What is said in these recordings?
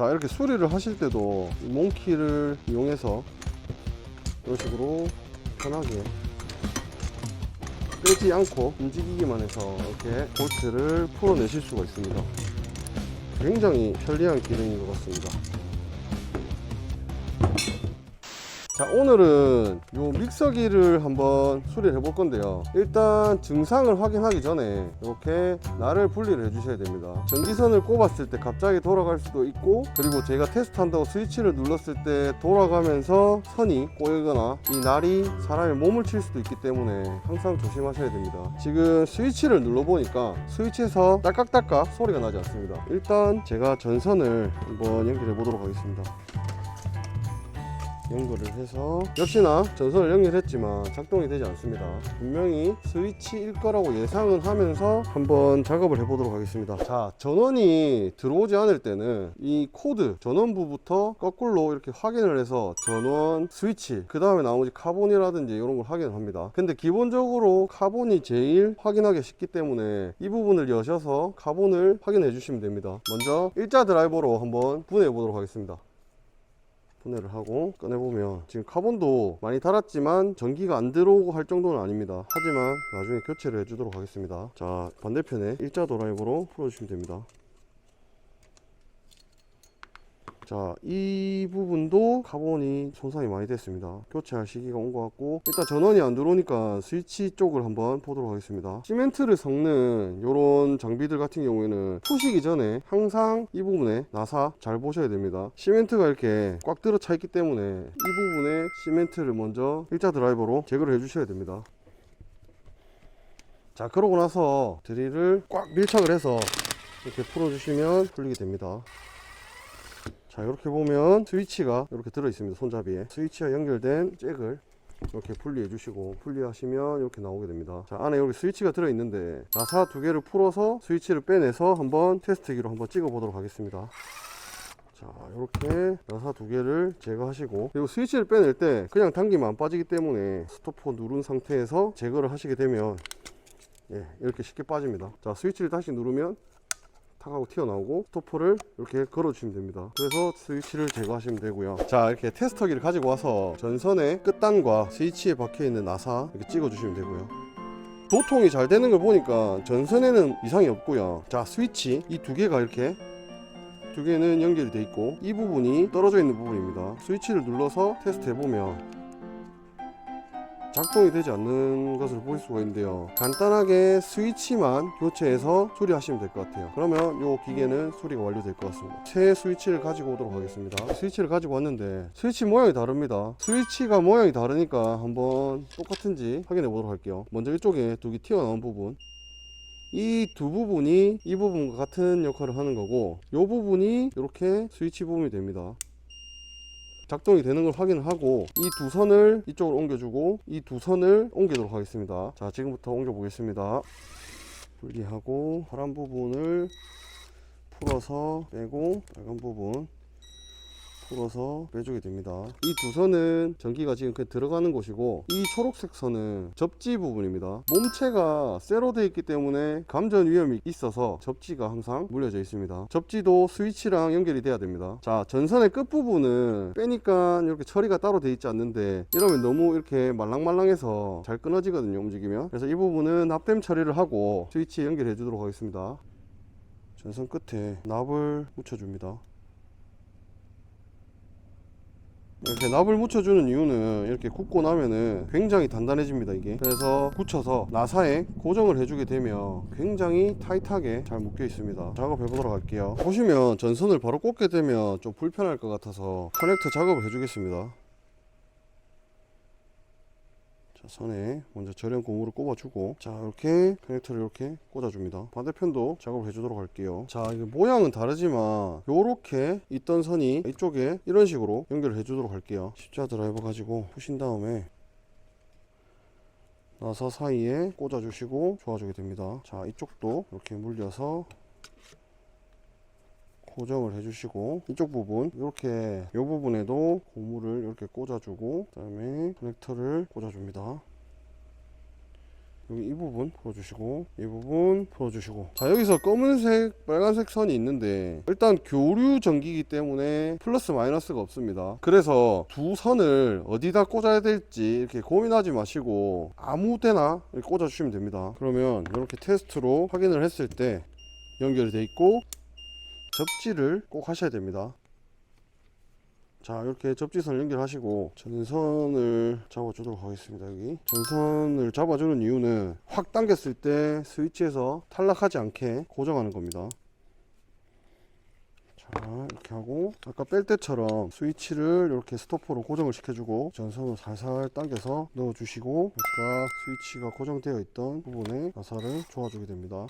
자 이렇게 수리를 하실 때도 이 몽키를 이용해서 이런 식으로 편하게 빼지 않고 움직이기만 해서 이렇게 볼트를 풀어내실 수가 있습니다. 굉장히 편리한 기능인 것 같습니다. 자 오늘은 요 믹서기를 한번 수리를 해볼 건데요. 일단 증상을 확인하기 전에 이렇게 날을 분리를 해 주셔야 됩니다. 전기선을 꼽았을 때 갑자기 돌아갈 수도 있고 그리고 제가 테스트한다고 스위치를 눌렀을 때 돌아가면서 선이 꼬이거나 이 날이 사람의 몸을 칠 수도 있기 때문에 항상 조심하셔야 됩니다. 지금 스위치를 눌러보니까 스위치에서 딸깍딸깍 소리가 나지 않습니다. 일단 제가 전선을 한번 연결해 보도록 하겠습니다 연결을 해서 역시나 전선을 연결했지만 작동이 되지 않습니다. 분명히 스위치일 거라고 예상은 하면서 한번 작업을 해보도록 하겠습니다. 자 전원이 들어오지 않을 때는 이 코드 전원부부터 거꾸로 이렇게 확인을 해서 전원 스위치 그 다음에 나머지 카본이라든지 이런 걸 확인을 합니다. 근데 기본적으로 카본이 제일 확인하기 쉽기 때문에 이 부분을 여셔서 카본을 확인해 주시면 됩니다. 먼저 일자 드라이버로 한번 분해해 보도록 하겠습니다 분해를 하고 꺼내보면 지금 카본도 많이 달았지만 전기가 안 들어오고 할 정도는 아닙니다. 하지만 나중에 교체를 해주도록 하겠습니다. 자 반대편에 일자 드라이버로 풀어주시면 됩니다 자, 이 부분도 카본이 손상이 많이 됐습니다. 교체할 시기가 온 것 같고, 일단 전원이 안 들어오니까 스위치 쪽을 한번 보도록 하겠습니다. 시멘트를 섞는 이런 장비들 같은 경우에는 푸시기 전에 항상 이 부분에 나사 잘 보셔야 됩니다. 시멘트가 이렇게 꽉 들어 차 있기 때문에 이 부분에 시멘트를 먼저 일자 드라이버로 제거를 해주셔야 됩니다. 자, 그러고 나서 드릴을 꽉 밀착을 해서 이렇게 풀어주시면 풀리게 됩니다. 자 이렇게 보면 스위치가 이렇게 들어 있습니다 손잡이에. 스위치와 연결된 잭을 이렇게 분리해 주시고 분리하시면 이렇게 나오게 됩니다. 자 안에 여기 스위치가 들어 있는데 나사 두 개를 풀어서 스위치를 빼내서 한번 테스트기로 한번 찍어 보도록 하겠습니다. 자 이렇게 나사 두 개를 제거하시고 그리고 스위치를 빼낼 때 그냥 당기면 안 빠지기 때문에 스토퍼 누른 상태에서 제거를 하시게 되면 예, 이렇게 쉽게 빠집니다. 자 스위치를 다시 누르면 탁 하고 튀어나오고 스토퍼를 이렇게 걸어주시면 됩니다. 그래서 스위치를 제거하시면 되고요. 자 이렇게 테스터기를 가지고 와서 전선의 끝단과 스위치에 박혀있는 나사 이렇게 찍어주시면 되고요. 도통이 잘 되는 걸 보니까 전선에는 이상이 없고요. 자 스위치 이 두 개가 이렇게 두 개는 연결이 돼 있고 이 부분이 떨어져 있는 부분입니다. 스위치를 눌러서 테스트 해보면 작동이 되지 않는 것을 볼 수가 있는데요. 간단하게 스위치만 교체해서 수리하시면 될 것 같아요. 그러면 이 기계는 수리가 완료될 것 같습니다. 새 스위치를 가지고 오도록 하겠습니다. 스위치를 가지고 왔는데 스위치 모양이 다릅니다. 스위치가 모양이 다르니까 한번 똑같은지 확인해 보도록 할게요. 먼저 이쪽에 두 개 튀어나온 부분. 이두 부분이 이 부분과 같은 역할을 하는 거고 이 부분이 이렇게 스위치 부분이 됩니다 작동이 되는 걸 확인을 하고 이 두 선을 이쪽으로 옮겨주고 이 두 선을 옮기도록 하겠습니다. 자 지금부터 옮겨 보겠습니다. 분리하고 파란 부분을 풀어서 빼고 빨간 부분 풀어서 빼주게 됩니다. 이 두 선은 전기가 지금 그 들어가는 곳이고 이 초록색 선은 접지 부분입니다. 몸체가 쇠로 되어 있기 때문에 감전 위험이 있어서 접지가 항상 물려져 있습니다. 접지도 스위치랑 연결이 돼야 됩니다. 자 전선의 끝부분은 빼니까 이렇게 처리가 따로 되어 있지 않는데 이러면 너무 이렇게 말랑말랑해서 잘 끊어지거든요 움직이면. 그래서 이 부분은 납땜 처리를 하고 스위치에 연결해 주도록 하겠습니다. 전선 끝에 납을 묻혀줍니다 이렇게 납을 묻혀주는 이유는 이렇게 굽고 나면은 굉장히 단단해집니다 이게. 그래서 굳혀서 나사에 고정을 해주게 되면 굉장히 타이트하게 잘 묶여 있습니다. 작업해 보도록 할게요. 보시면 전선을 바로 꽂게 되면 좀 불편할 것 같아서 커넥터 작업을 해주겠습니다 자 선에 먼저 절연 고무를 꼽아주고 자 이렇게 커넥터를 이렇게 꽂아줍니다. 반대편도 작업을 해주도록 할게요. 자 이게 모양은 다르지만 요렇게 있던 선이 이쪽에 이런 식으로 연결을 해주도록 할게요. 십자 드라이버 가지고 푸신 다음에 나사 사이에 꽂아주시고 조아주게 됩니다. 자 이쪽도 이렇게 물려서 고정을 해주시고 이쪽 부분 이렇게 이 부분에도 고무를 이렇게 꽂아주고 그 다음에 커넥터를 꽂아줍니다. 여기 이 부분 풀어주시고 이 부분 풀어주시고. 자 여기서 검은색 빨간색 선이 있는데 일단 교류 전기이기 때문에 플러스 마이너스가 없습니다. 그래서 두 선을 어디다 꽂아야 될지 이렇게 고민하지 마시고 아무 데나 이렇게 꽂아 주시면 됩니다. 그러면 이렇게 테스트로 확인을 했을 때 연결이 돼 있고 접지를 꼭 하셔야 됩니다. 자 이렇게 접지선을 연결하시고 전선을 잡아주도록 하겠습니다 여기. 전선을 잡아주는 이유는 확 당겼을 때 스위치에서 탈락하지 않게 고정하는 겁니다. 자 이렇게 하고 아까 뺄 때처럼 스위치를 이렇게 스토퍼로 고정을 시켜주고 전선을 살살 당겨서 넣어주시고 아까 스위치가 고정되어 있던 부분에 나사를 조아주게 됩니다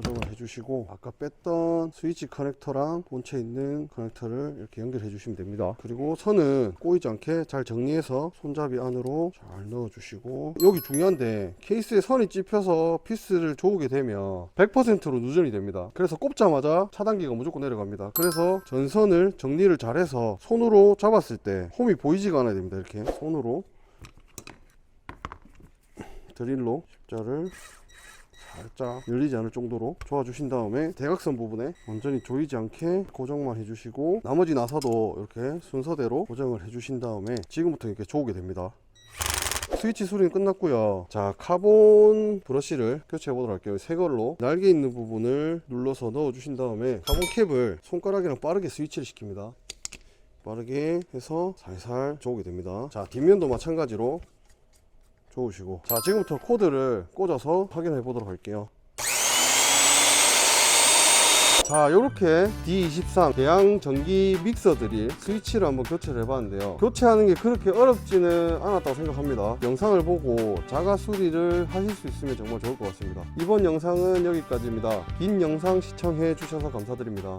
고정을 해주시고 아까 뺐던 스위치 커넥터랑 본체 있는 커넥터를 이렇게 연결해 주시면 됩니다. 그리고 선은 꼬이지 않게 잘 정리해서 손잡이 안으로 잘 넣어 주시고 여기 중요한데 케이스에 선이 찝혀서 피스를 조우게 되면 100%로 누전이 됩니다. 그래서 꼽자마자 차단기가 무조건 내려갑니다. 그래서 전선을 정리를 잘해서 손으로 잡았을 때 홈이 보이지가 않아야 됩니다. 이렇게 손으로 드릴로 십자를 살짝 열리지 않을 정도로 조아주신 다음에 대각선 부분에 완전히 조이지 않게 고정만 해주시고 나머지 나사도 이렇게 순서대로 고정을 해주신 다음에 지금부터 이렇게 조우게 됩니다. 스위치 수리는 끝났고요. 자 카본 브러쉬를 교체해 보도록 할게요. 새 걸로 날개 있는 부분을 눌러서 넣어 주신 다음에 카본 캡을 손가락이랑 빠르게 스위치를 시킵니다. 빠르게 해서 살살 조우게 됩니다. 자 뒷면도 마찬가지로 좋으시고. 자 지금부터 코드를 꽂아서 확인해 보도록 할게요. 자 이렇게 D23 대양 전기 믹서 드릴 스위치를 한번 교체를 해봤는데요. 교체하는 게 그렇게 어렵지는 않았다고 생각합니다. 영상을 보고 자가 수리를 하실 수 있으면 정말 좋을 것 같습니다. 이번 영상은 여기까지입니다. 긴 영상 시청해 주셔서 감사드립니다